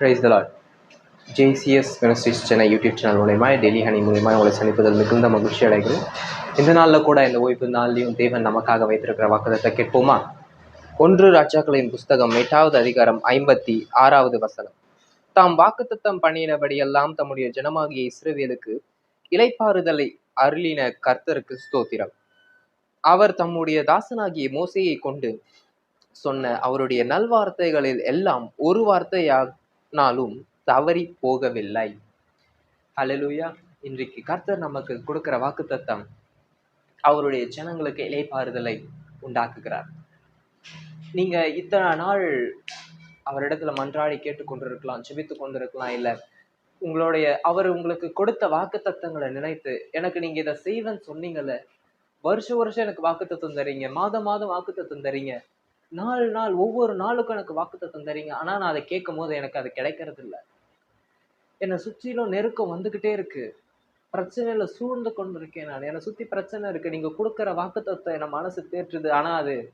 Price தலாட் JCS ministries Chennai YouTube channel மூலயமா Delhi honey மூலயமா உங்களை சந்திப்பதில் மிகுந்த மகிழ்ச்சி அடைகிறோம். இந்த நாளில் கூட இந்த ஓய்வு நாள்லையும் தேவன் நமக்காக வைத்திருக்கிற வாக்குதத்தை கேட்போமா? ஒன்று ராஜாக்களின் புஸ்தகம் எட்டாவது அதிகாரம் ஐம்பத்தி ஆறாவது வசனம். தாம் வாக்குத்தத்தம் பண்ணினபடியெல்லாம் தம்முடைய ஜனமாகிய இஸ்ரவேலுக்கு இலைப்பாறுதலை அருளின கர்த்தருக்கு ஸ்தோத்திரம். அவர் தம்முடைய தாசனாகிய மோசையை கொண்டு சொன்ன அவருடைய நல்வார்த்தைகளில் எல்லாம் ஒரு வார்த்தையாக நாளும் தவறி போகவில்லை அலலுயா இன்றைக்கு கர்த்தர் நமக்கு கொடுக்கிற வாக்குத்தத்தம் அவருடைய ஜனங்களுக்கு இலைப்பாறுதலை உண்டாக்குகிறார். நீங்க இத்தனை நாள் அவரிடத்துல மன்றாடி கேட்டுக்கொண்டிருக்கலாம் செபித்து கொண்டிருக்கலாம் இல்ல உங்களுடைய அவர் உங்களுக்கு கொடுத்த வாக்குத்தத்தங்களை நினைத்து எனக்கு நீங்க இதை செய்வேன்னு சொன்னீங்கல்ல வருஷம் வருஷம் எனக்கு வாக்குத்தத்தம் தரீங்க மாதம் மாதம் வாக்குத்தத்தம் தரீங்க நாலு நாள் ஒவ்வொரு நாளுக்கும் எனக்கு வாக்குத்தத்தம் தரீங்க. ஆனா நான் அதை கேட்கும் போது எனக்கு அது கிடைக்கிறது இல்லை என்னை சுற்றிலும் நெருக்கம் வந்துகிட்டே இருக்கு. பிரச்சனையில சூழ்ந்து கொண்டு இருக்கேன் நான். என்னை சுத்தி பிரச்சனை இருக்கு. நீங்க கொடுக்குற வாக்குத்தத்தம் என் மனசு தேற்றுது. ஆனா அது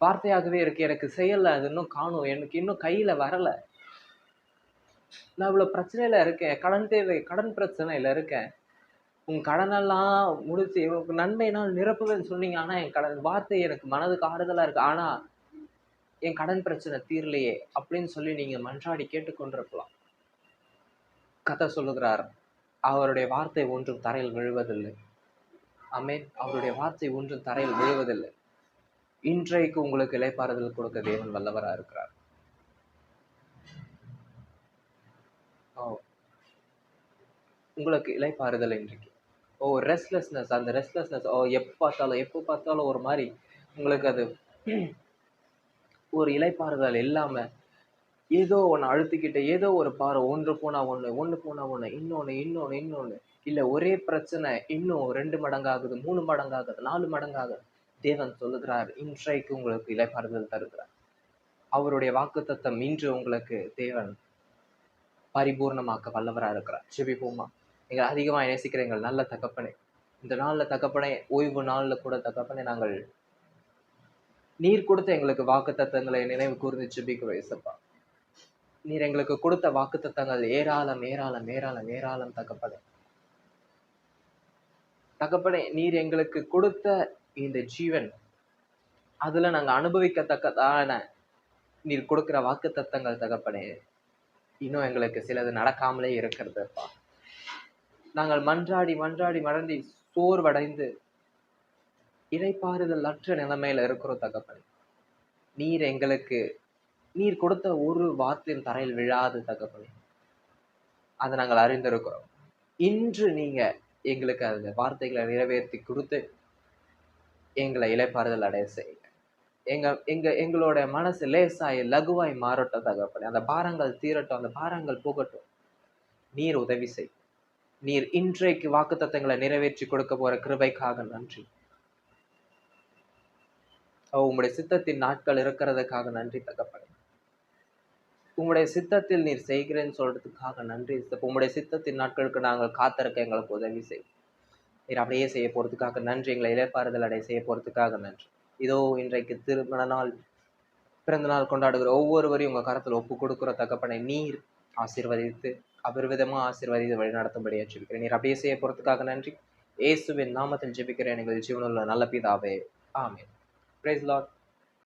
வார்த்தையாகவே இருக்கு. எனக்கு செய்யல. அது இன்னும் காணும். எனக்கு இன்னும் கையில வரல. நான் இவ்வளவு பிரச்சனையில இருக்கேன். கடன் தேவை கடன் பிரச்சனையில இருக்கேன். உன் கடனெல்லாம் முடிச்சு உனக்கு நன்மையினால் நிரப்புவேன்னு சொன்னீங்க. ஆனால் என் கடன் வார்த்தை எனக்கு மனதுக்கு ஆறுதலாக இருக்கு. ஆனால் என் கடன் பிரச்சனை தீரலையே அப்படின்னு சொல்லி நீங்கள் மன்றாடி கேட்டுக்கொண்டிருக்கலாம். கதை சொல்லுகிறார் அவருடைய வார்த்தை ஒன்றும் தரையில் விழுவதில்லை. அமேன் அவருடைய வார்த்தை ஒன்றும் தரையில் விழுவதில்லை. இன்றைக்கு உங்களுக்கு இலைப்பாறுதல் கொடுக்க தேவன் வல்லவராக இருக்கிறார். ஓ. உங்களுக்கு இலைப்பாறுதல் இன்றைக்கு. ஓ ரெஸ்ட்லெஸ்னஸ் அந்த ரெஸ்ட்லெஸ்னஸ் ஓ எப்போ பார்த்தாலும் எப்போ பார்த்தாலும் ஒரு மாதிரி உங்களுக்கு அது ஒரு இலைப்பாறுதல் இல்லாம ஏதோ ஒன்று அழுத்திக்கிட்டு ஏதோ ஒரு பாறை ஒன்று போனா ஒன்று ஒன்று போனா ஒன்று இன்னொன்று இன்னொன்று இன்னொன்று இல்லை ஒரே பிரச்சனை இன்னும் ரெண்டு மடங்காகுது மூணு மடங்காகுது நாலு மடங்காகுது. தேவன் சொல்லுகிறார் இன்றைக்கு உங்களுக்கு இலைப்பாறுதல் தருகிறார். அவருடைய வாக்குத்தத்தம் இன்று உங்களுக்கு தேவன் பரிபூர்ணமாக்க வல்லவரா இருக்கிறார் செபிப்போமா நீங்கள் அதிகமாக நேசிக்கிற எங்கள் நல்ல தகப்பனை. இந்த நாளில் தகப்பனை ஓய்வு நாளில் கூட தகப்பனை நாங்கள் நீர் கொடுத்த எங்களுக்கு வாக்குத்தத்தங்களை நினைவு கூர்ந்து செபிக்கிறோம் ஏசப்பா நீர் எங்களுக்கு கொடுத்த வாக்குத்தத்தங்கள் ஏராளம் ஏராளம் ஏராளம் ஏராளம் தகப்பனே. தகப்பனே நீர் எங்களுக்கு கொடுத்த இந்த ஜீவன் அதுல நாங்க அனுபவிக்கத்தக்கதான நீர் கொடுக்கிற வாக்குத்தத்தங்கள் தகப்பனே இன்னும் எங்களுக்கு சிலது நடக்காமலே இருக்கிறதுப்பா நாங்கள் மன்றாடி மன்றாடி மறந்தி சோர்வடைந்து இறைப்பாறுதல் அற்ற நிலைமையில இருக்கிறோம் தகப்பன். நீர் எங்களுக்கு நீர் கொடுத்த ஒரு வார்த்தையும் தரையில் விழாது தகப்பனே. அதை நாங்கள் அறிந்திருக்கிறோம். இன்று நீங்க எங்களுக்கு அந்த வார்த்தைகளை நிறைவேற்றி கொடுத்து எங்களை இலைப்பாறுதல் அடைய செய்யுங்க. எங்க எங்க எங்களோட மனசு லேசாய் லகுவாய் மாறட்டும் தகப்பனே. அந்த பாரங்கள் தீரட்டும் அந்த பாரங்கள் போகட்டும். நீர் உதவி செய்யும். நீர் இன்றைக்கு வாக்குத்தத்தங்களை நிறைவேற்றி கொடுக்க போற கிருபைக்காக நன்றி. உங்களுடைய சித்தத்தின் நாட்கள் இருக்கிறதுக்காக நன்றி தகப்பனே. உம்முடைய சித்தத்தில் நீர் செய்கிறேன்னு சொல்றதுக்காக நன்றி. உங்களுடைய சித்தத்தின் நாட்களுக்கு நாங்கள் காத்திருக்க எங்களுக்கு உதவி செய் நீர் அப்படியே செய்ய போறதுக்காக நன்றி. எங்களை இழப்பாறுதல் அடைய செய்ய போறதுக்காக நன்றி. இதோ இன்றைக்கு திருமண நாள் பிறந்த நாள் கொண்டாடுகிற ஒவ்வொருவரையும் உங்க கரத்தில் ஒப்பு கொடுக்குற தகப்பனை நீர் ஆசீர்வதித்து அபரிவிதமா ஆசீர்வதித்து வழி நடத்தும்படியா ஜெபிக்கிறேன் நீர் அப்படியே செய்ய போறதுக்காக நன்றி. இயேசுவின் நாமத்தில் ஜெபிக்கிறேன். எங்கள் ஜீவனுள்ள நல்ல பிதாவே. ஆமே பிரைஸ் லாட்